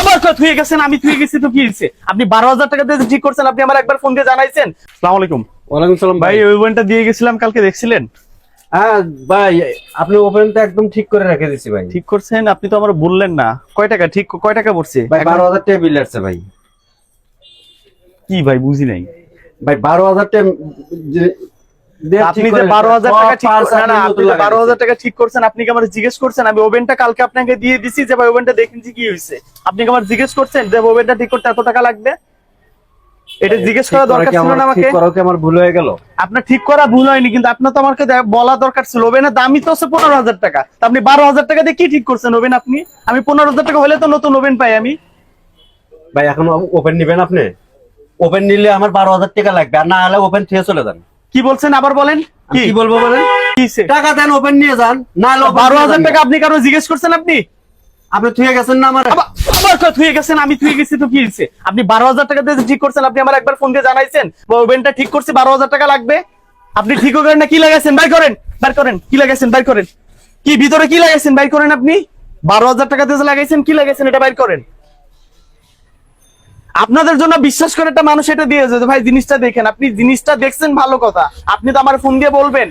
আবার কয় থুয়ে গেছেন? আমি থুয়ে গেছি তো কি হয়েছে? আপনি বারো হাজার টাকা দিয়ে ঠিক করছেন আপনি আমার একবার ফোন দিয়ে জানাইছেন। সালাম আলাইকুম। ওয়ালাইকুম সালাম ভাই ভাই। ওই ওভেনটা দিয়ে গেছিলাম কালকে দেখছিলেন? হ্যাঁ ভাই আপনি ওপেনটা একদম ঠিক করে রেখে দিছি ভাই। ঠিক করছেন? আপনি তো আমার বললেন না। কয় টাকা? ঠিক কয় টাকা পড়ছে? ভাই বারো হাজার টাকা বিল আসছে ভাই। কি ভাই বুঝি নাই। ভাই বারো হাজার টাকা আপনি যে বারো হাজার টাকা ঠিক করছেন আপনি আপনি নতুন যে লাগাই বারো হাজার টাকা ঠিক করছেন আপনি কি আমার জিজ্ঞেস করছেন? আমি ওভেনটা কালকে আপনাকে দিয়ে দিছি যে ভাই ওভেনটা দেখেন যে কি হয়েছে আপনি কি আমার জিজ্ঞেস করছেন যে ওভেনটা ঠিক করতে এত টাকা লাগবে? এটা জিজ্ঞেস করা দরকার ছিল না আমাকে? করা কি আমার ভুল হয়ে গেল? আপনার ঠিক করা ভুল হয়নি কিন্তু আপনার তো আমাকে বলা দরকার ছিল। ওভেনের দামই তো হচ্ছে পনেরো হাজার টাকা। আপনি বারো হাজার টাকা দিয়ে কি ঠিক করছেন ওভেন আপনি? আমি পনেরো হাজার টাকা হলে তো নতুন ওভেন পাই আমি। ভাই এখন ওপেন নিবেন আপনি? ওপেন নিলে আমার বারো হাজার টাকা লাগবে আর না হলে ওপেন থেকে চলে যান। কি বলছেন? আবার বলেন? কি? বলব বলেন? টাকা দেন ওপেন নিয়ে যান। না বারো হাজার টাকা আপনি কারও জিজ্ঞেস করছেন আপনি? আপনি থুয়ে গেছেন না আমার? আবার আবার থুয়ে গেছেন আমি থুয়ে গেছি তো কি হয়েছে? আপনি বারো হাজার টাকা দিয়ে ঠিক করছেন আপনি আমার একবার ফোন দিয়ে জানাইছেন ওভেনটা ঠিক করছে বারো হাজার টাকা লাগবে। আপনি ঠিকও করেন না কি লাগাইছেন? বাই করেন করেন কি লাগাইছেন? বাই করেন। কি ভিতরে কি লাগাইছেন? বাই করেন আপনি। বারো হাজার টাকা দিয়ে লাগাইছেন কি লাগাইছেন? এটা বাইর করেন। আপনাদের জন্য বিশ্বাস করে একটা মানুষ এটা দিয়েছে যে, ভাই, জিনিসটা দেখেন। আপনি জিনিসটা দেখছেন, ভালো কথা। আপনি তো আমার ফোন দিয়ে বলবেন।